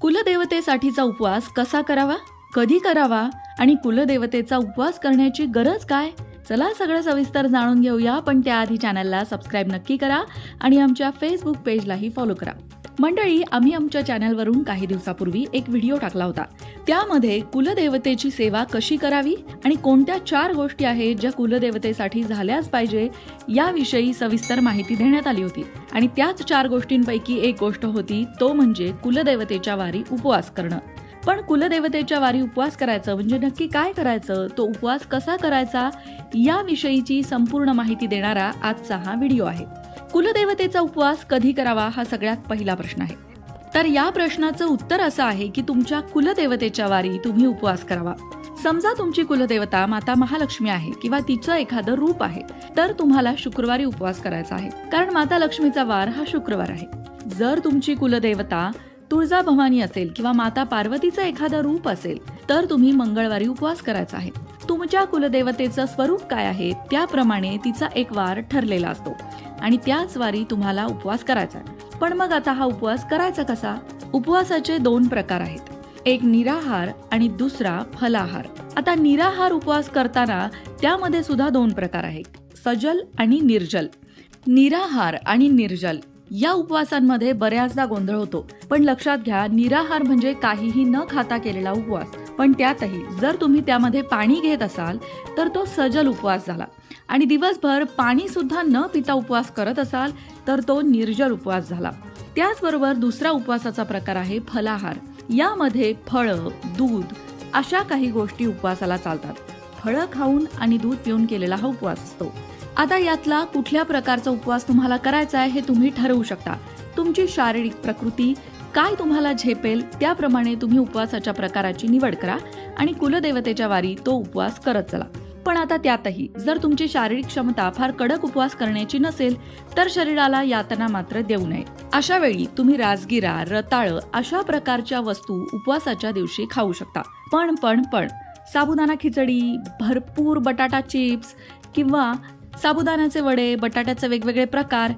कुलदेवतेसाठीचा उपवास कसा करावा? कधी करावा? आणि कुलदेवतेचा उपवास करण्याची गरज काय? चला सगळं सविस्तर जाणून घेऊया पण त्याआधी चॅनलला सबस्क्राईब नक्की करा आणि आमच्या फेसबुक पेजलाही फॉलो करा. मंडळी आम्ही आमच्या चॅनलवरून काही दिवसापूर्वी एक व्हिडिओ टाकला होता. त्यामध्ये कुलदेवतेची सेवा कशी करावी आणि कोणत्या चार गोष्टी आहेत ज्या कुलदेवतेसाठी झाल्याच पाहिजे याविषयी सविस्तर माहिती देण्यात आली होती. आणि त्याच चार गोष्टींपैकी एक गोष्ट होती तो म्हणजे कुलदेवतेच्या वारी उपवास करणं. पण कुलदेवतेच्या वारी उपवास करायचं म्हणजे नक्की काय करायचं? तो उपवास कसा करायचा? याविषयीची संपूर्ण माहिती देणारा आजचा हा व्हिडिओ आहे. कुलदेवतेचा उपवास कधी करावा हा सगळ्यात पहिला प्रश्न आहे. तर या प्रश्नाचं उत्तर असं आहे की तुमच्या कुलदेवतेच्या वारी तुम्ही उपवास करावा. समजा तुमची कुलदेवता माता महालक्ष्मी आहे किंवा तिचं एखादं रूप आहे तर तुम्हाला शुक्रवारी उपवास करायचा आहे. कारण माता लक्ष्मीचा वार हा शुक्रवार आहे. जर तुमची कुलदेवता तुळजाभवानी असेल किंवा माता पार्वतीचं एखादं रूप असेल तर तुम्ही मंगळवारी उपवास करायचा आहे. तुमच्या कुलदेवतेचं स्वरूप काय आहे त्याप्रमाणे तिचा एक वार ठरलेला असतो. आणि त्याच वारी तुम्हाला उपवास करायचा आहे. पण मग आता हा उपवास करायचा कसा? उपवासाचे दोन प्रकार आहेत. एक निराहार आणि दुसरा फलाहार. आता निराहार उपवास करताना त्यामध्ये सुद्धा दोन प्रकार आहेत. सजल आणि निर्जल. निराहार आणि निर्जल. या उपवासांमध्ये बऱ्याचदा गोंधळ होतो. पण लक्षात घ्या निराहार म्हणजे काहीही न खाता केलेला उपवास. पण त्यातही जर तुम्ही त्यामध्ये पाणी घेत असाल तर तो सजल उपवास झाला. आणि दिवसभर पाणी सुद्धा न पिता उपवास करत असाल तर तो निर्जल उपवास झाला. त्याचबरोबर दुसरा उपवासाचा प्रकार आहे फलाहार. यामध्ये फळं दूध अशा काही गोष्टी उपवासाला चालतात. फळं खाऊन आणि दूध पिऊन केलेला हा उपवास असतो. आता यातला कुठल्या प्रकारचा उपवास तुम्हाला करायचा आहे हे तुम्ही ठरवू शकता. तुमची शारीरिक प्रकृती काय तुम्हाला झेपेल त्याप्रमाणे तुम्ही उपवासाच्या प्रकाराची निवड करा आणि कुलदेवतेच्या वारी तो उपवास करत चला. पण आता त्यातही जर तुमची शारीरिक क्षमता फार कडक उपवास करण्याची नसेल तर शरीराला यातना मात्र देऊ नये. अशा वेळी तुम्ही राजगिरा रताळ अशा प्रकारच्या वस्तू उपवासाच्या दिवशी खाऊ शकता. पण पण पण साबुदाणा खिचडी भरपूर बटाटा चिप्स किंवा साबुदाण्याचे वडे बटाट्याचे वेगवेगळे प्रकार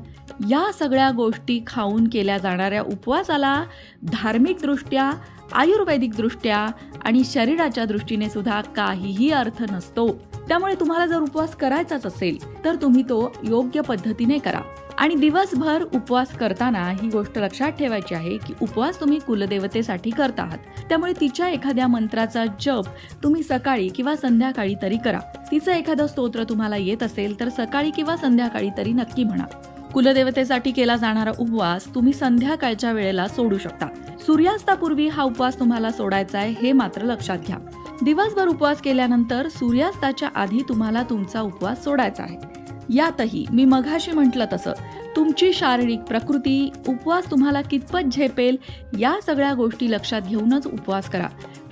या सगळ्या गोष्टी खाऊन केल्या जाणाऱ्या उपवासाला धार्मिकदृष्ट्या आयुर्वेदिकदृष्ट्या आणि शरीराच्या दृष्टीने सुद्धा काहीही अर्थ नसतो. त्यामुळे तुम्हाला जर उपवास करायचाच असेल तर तुम्ही तो योग्य पद्धतीने करा. आणि दिवसभर उपवास करताना ही गोष्ट लक्षात ठेवायची आहे की उपवास तुम्ही कुलदेवतेसाठी करत आहात. त्यामुळे तिच्या एखाद्या मंत्राचा जप तुम्ही सकाळी किंवा संध्याकाळी तरी करा. तिचं एखादं स्तोत्र तुम्हाला येत असेल तर सकाळी किंवा संध्याकाळी तरी नक्की म्हणा. कुलदेवतेसाठी केला जाणारा उपवास तुम्ही संध्याकाळच्या वेळेला सोडू शकता. सूर्यास्तापूर्वी हा उपवास तुम्हाला सोडायचा आहे हे मात्र लक्षात घ्या. दिवसभर उपवास केल्यानंतर सूर्यास्ताच्या आधी तुम्हाला तुमचा उपवास सोडायचा आहे. यातही मी मघाशी म्हटलं तसं तुमची शारीरिक प्रकृती उपवास तुम्हाला कितपत झेपेल या सगळ्या गोष्टी लक्षात घेऊनच उपवास करा.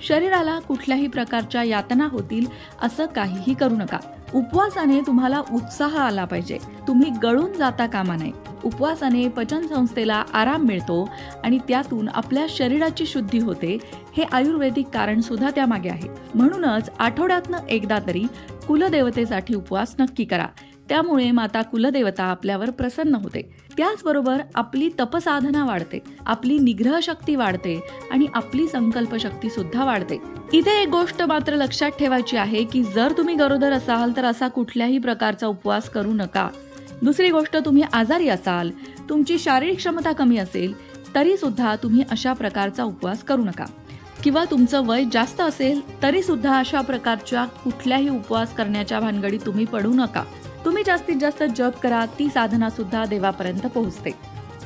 शरीराला कुठल्याही प्रकारच्या यातना होतील असं काहीही करू नका. उपवासाने तुम्हाला उत्साह आला पाहिजे. तुम्ही गळून जाता कामा नये. उपवासाने पचन संस्थेला आराम मिळतो आणि त्यातून आपल्या शरीराची शुद्धी होते हे आयुर्वेदिक कारण सुद्धा त्यामागे आहे. म्हणूनच आठवड्यातनं एकदा तरी कुलदेवतेसाठी उपवास नक्की करा. त्यामुळे माता कुलदेवता आपल्यावर प्रसन्न होते. त्याचबरोबर आपली तपसाधना वाढते आपली निग्रह शक्ती वाढते आणि आपली संकल्प शक्ती सुद्धा वाढते. इथे एक गोष्ट मात्र लक्षात ठेवायची आहे की जर तुम्ही गरोदर असाल तर असा कुठल्याही प्रकारचा उपवास करू नका. दुसरी गोष्ट तुम्ही आजारी असाल तुमची शारीरिक क्षमता कमी असेल तरी सुद्धा तुम्ही अशा प्रकारचा उपवास करू नका. किंवा तुमचं वय जास्त असेल तरी सुद्धा अशा प्रकारच्या कुठल्याही उपवास करण्याच्या भानगडीत तुम्ही पडू नका. तुम्ही जास्तीत जास्त जप करा ती साधना सुद्धा देवापर्यंत पोहोचते.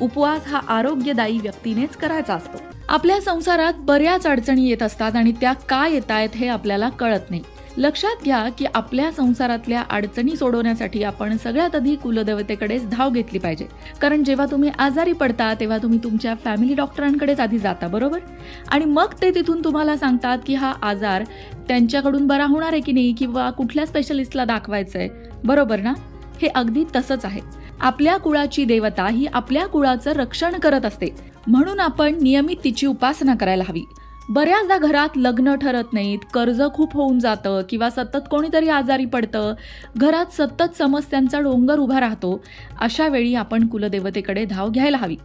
उपवास हा आरोग्यदायी व्यक्तीनेच करायचा असतो. आपल्या संसारात बऱ्याच अडचणी येत असतात आणि त्या का येत आहेत हे आपल्याला कळत नाही. लक्षात घ्या की आपल्या संसारातल्या अडचणी सोडवण्यासाठी आपण सगळ्यात आधी कुलदेवतेकडेच धाव घेतली पाहिजे. कारण जेव्हा तुम्ही आजारी पडता तेव्हा तुम्ही तुमच्या फॅमिली डॉक्टरांकडेच आधी जाता बरोबर? आणि मग ते तिथून तुम्हाला सांगतात की हा आजार त्यांच्याकडून बरा होणार आहे की नाही किंवा कुठल्या स्पेशलिस्टला दाखवायचं आहे बरोबर ना? हे अगदी तसंच आहे. आपल्या कुळाची देवता ही आपल्या कुळाचं रक्षण करत असते. म्हणून आपण नियमित तिची उपासना करायला हवी. बऱ्याचदा घरात लग्न ठरत नाहीत कर्ज खूप होऊन जातं किंवा सतत कोणीतरी आजारी पडतं घरात सतत समस्यांचा डोंगर उभा राहतो अशा वेळी आपण कुलदेवतेकडे धाव घ्यायला हवी.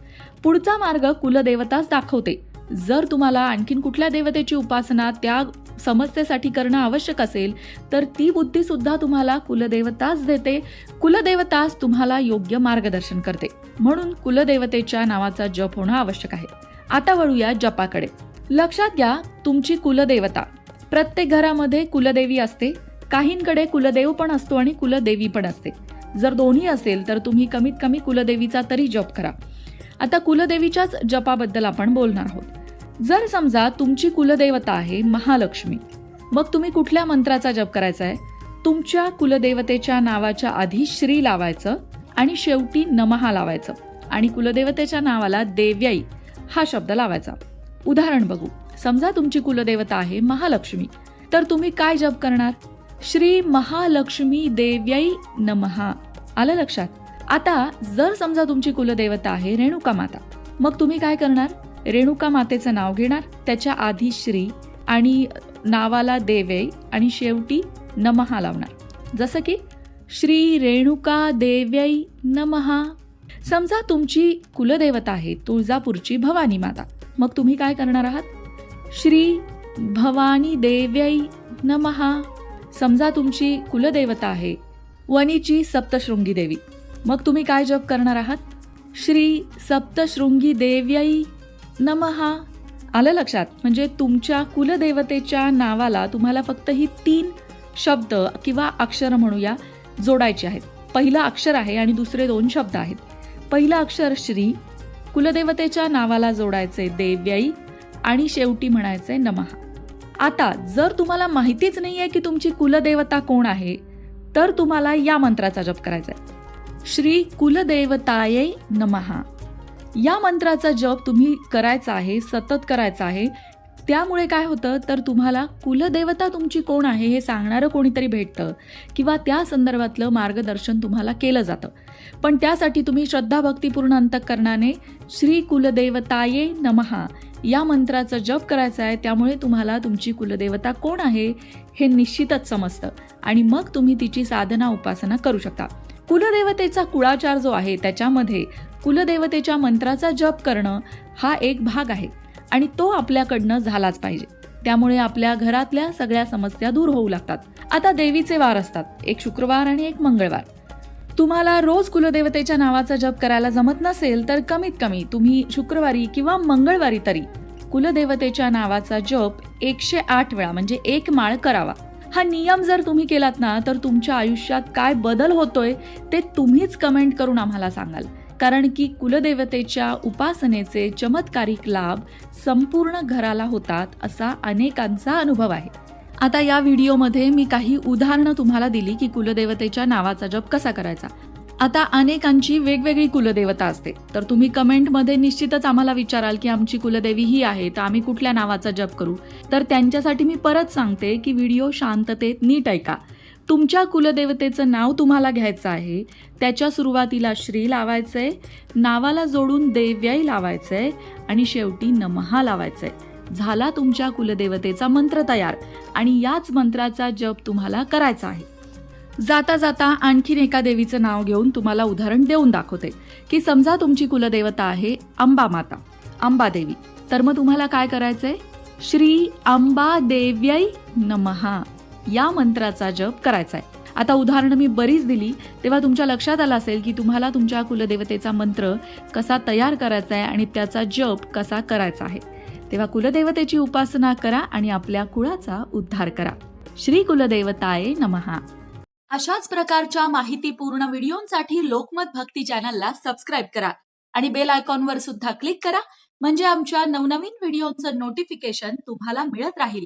पुढचा मार्ग कुलदेवताच दाखवते. जर तुम्हाला आणखीन कुठल्या देवतेची उपासना त्या समस्येसाठी करणं आवश्यक असेल तर ती बुद्धीसुद्धा तुम्हाला कुलदेवताच देते. कुलदेवताच तुम्हाला योग्य मार्गदर्शन करते. म्हणून कुलदेवतेच्या नावाचा जप होणं आवश्यक आहे. आता वळूया जपाकडे. लक्षात घ्या तुमची कुलदेवता. प्रत्येक घरामध्ये कुलदेवी असते. काहींकडे कुलदेव पण असतो आणि कुलदेवी पण असते. जर दोन्ही असेल तर तुम्ही कमीत कमी कुलदेवीचा तरी जप करा. आता कुलदेवीच्याच जपाबद्दल आपण बोलणार आहोत. जर समजा तुमची कुलदेवता आहे महालक्ष्मी मग तुम्ही कुठल्या मंत्राचा जप करायचा आहे? तुमच्या कुलदेवतेच्या नावाच्या आधी श्री लावायचं आणि शेवटी नमहा लावायचं. आणि कुलदेवतेच्या नावाला देव्याई हा शब्द लावायचा. उदाहरण बघू. समजा तुमची कुलदेवता आहे महालक्ष्मी. तर तुम्ही काय जप करणार? श्री महालक्ष्मी देव्यई नमहा आलं लक्षात? आता जर समजा तुमची कुलदेवता आहे रेणुका माता मग तुम्ही काय करणार? रेणुका मातेचं नाव घेणार. त्याच्या आधी श्री आणि नावाला देवै आणि शेवटी नमहा लावणार. जसं की श्री रेणुका देव्यै नमहा समजा तुमची कुलदेवता आहे तुळजापूरची भवानी माता. मग तुम्ही काय करणार आहात? श्री भवानी देव्यै नमहा समजा तुमची कुलदेवता आहे वनीची सप्तशृंगी देवी. मग तुम्ही काय जप करणार आहात? श्री सप्तशृंगी देव्यै नमहा आलं लक्षात? म्हणजे तुमच्या कुलदेवतेच्या नावाला तुम्हाला फक्त ही तीन शब्द किंवा अक्षर म्हणूया जोडायचे आहेत. पहिलं अक्षर आहे आणि दुसरे दोन शब्द आहेत. पहिलं अक्षर श्री कुलदेवतेच्या नावाला जोडायचे देव्याई आणि शेवटी म्हणायचे नमहा आता जर तुम्हाला माहितीच नाहीये की तुमची कुलदेवता कोण आहे तर तुम्हाला या मंत्राचा जप करायचा आहे श्री कुलदेवताये नमहा या मंत्राचा जप तुम्ही करायचा आहे सतत करायचा आहे त्यामुळे काय होतं तर तुम्हाला कुलदेवता तुमची कोण आहे हे सांगणारं कोणीतरी भेटतं किंवा त्या संदर्भातलं मार्गदर्शन तुम्हाला केलं जातं. पण त्यासाठी तुम्ही श्रद्धाभक्तीपूर्ण अंतकरणाने श्री कुलदेवताये नमहा या मंत्राचा जप करायचा आहे. त्यामुळे तुम्हाला तुमची कुलदेवता कोण आहे हे निश्चितच समजतं आणि मग तुम्ही तिची साधना उपासना करू शकता. कुलदेवतेचा कुळाचार जो आहे त्याच्यामध्ये कुलदेवतेच्या मंत्राचा जप करणं हा एक भाग आहे. आणि तो आपल्याकडनं झालाच पाहिजे. त्यामुळे आपल्या घरातल्या सगळ्या समस्या दूर होऊ लागतात. आता देवीचे वार असतात. एक शुक्रवार आणि एक मंगळवार. तुम्हाला रोज कुलदेवतेच्या नावाचा जप करायला जमत नसेल तर कमीत कमी तुम्ही शुक्रवारी किंवा मंगळवारी तरी कुलदेवतेच्या नावाचा जप एकशे आठ वेळा म्हणजे एक माळ करावा. हा नियम जर तुम्ही केलात ना तर तुमच्या आयुष्यात काय बदल होतोय ते तुम्हीच कमेंट करून आम्हाला सांगाल. कारण की कुलदेवतेच्या उपासनेचे चमत्कारिक लाभ संपूर्ण घराला होतात असा अनेकांचा अनुभव आहे. आता या व्हिडिओमध्ये मी काही उदाहरणं तुम्हाला दिली की कुलदेवतेच्या नावाचा जप कसा करायचा. आता अनेकांची वेगवेगळी कुलदेवता असते. तर तुम्ही कमेंटमध्ये निश्चितच आम्हाला विचाराल की आमची कुलदेवी ही आहे तर आम्ही कुठल्या नावाचा जप करू? तर त्यांच्यासाठी मी परत सांगते की व्हिडिओ शांततेत नीट ऐका. तुमच्या कुलदेवतेचं नाव तुम्हाला घ्यायचं आहे त्याच्या सुरुवातीला श्री लावायचं आहे नावाला जोडून देव्याई आहे आणि शेवटी नमहा लावायचं आहे झाला तुमच्या कुलदेवतेचा मंत्र तयार आणि याच मंत्राचा जप तुम्हाला करायचा आहे. जाता जाता आणखीन एका देवीचं नाव घेऊन तुम्हाला उदाहरण देऊन दाखवते की समजा तुमची कुलदेवता आहे अंबा माता अंबा देवी. तर मग तुम्हाला काय करायचंय? श्री अंबा देव्यै नमहा. या मंत्राचा जप करायचा आहे. आता उदाहरणं मी बरीच दिली. तेव्हा तुमच्या लक्षात आलं असेल की तुम्हाला तुमच्या कुलदेवतेचा मंत्र कसा तयार करायचा आहे आणि त्याचा जप कसा करायचा आहे. तेव्हा कुलदेवतेची उपासना करा आणि आपल्या कुळाचा उद्धार करा. श्री कुलदेवताये नमहा अशाच प्रकारच्या माहितीपूर्ण व्हिडिओंसाठी लोकमत भक्ती चॅनलला सबस्क्राईब करा आणि बेल आयकॉनवर सुद्धा क्लिक करा. म्हणजे आमच्या नवनवीन व्हिडिओचं नोटिफिकेशन तुम्हाला मिळत राहील.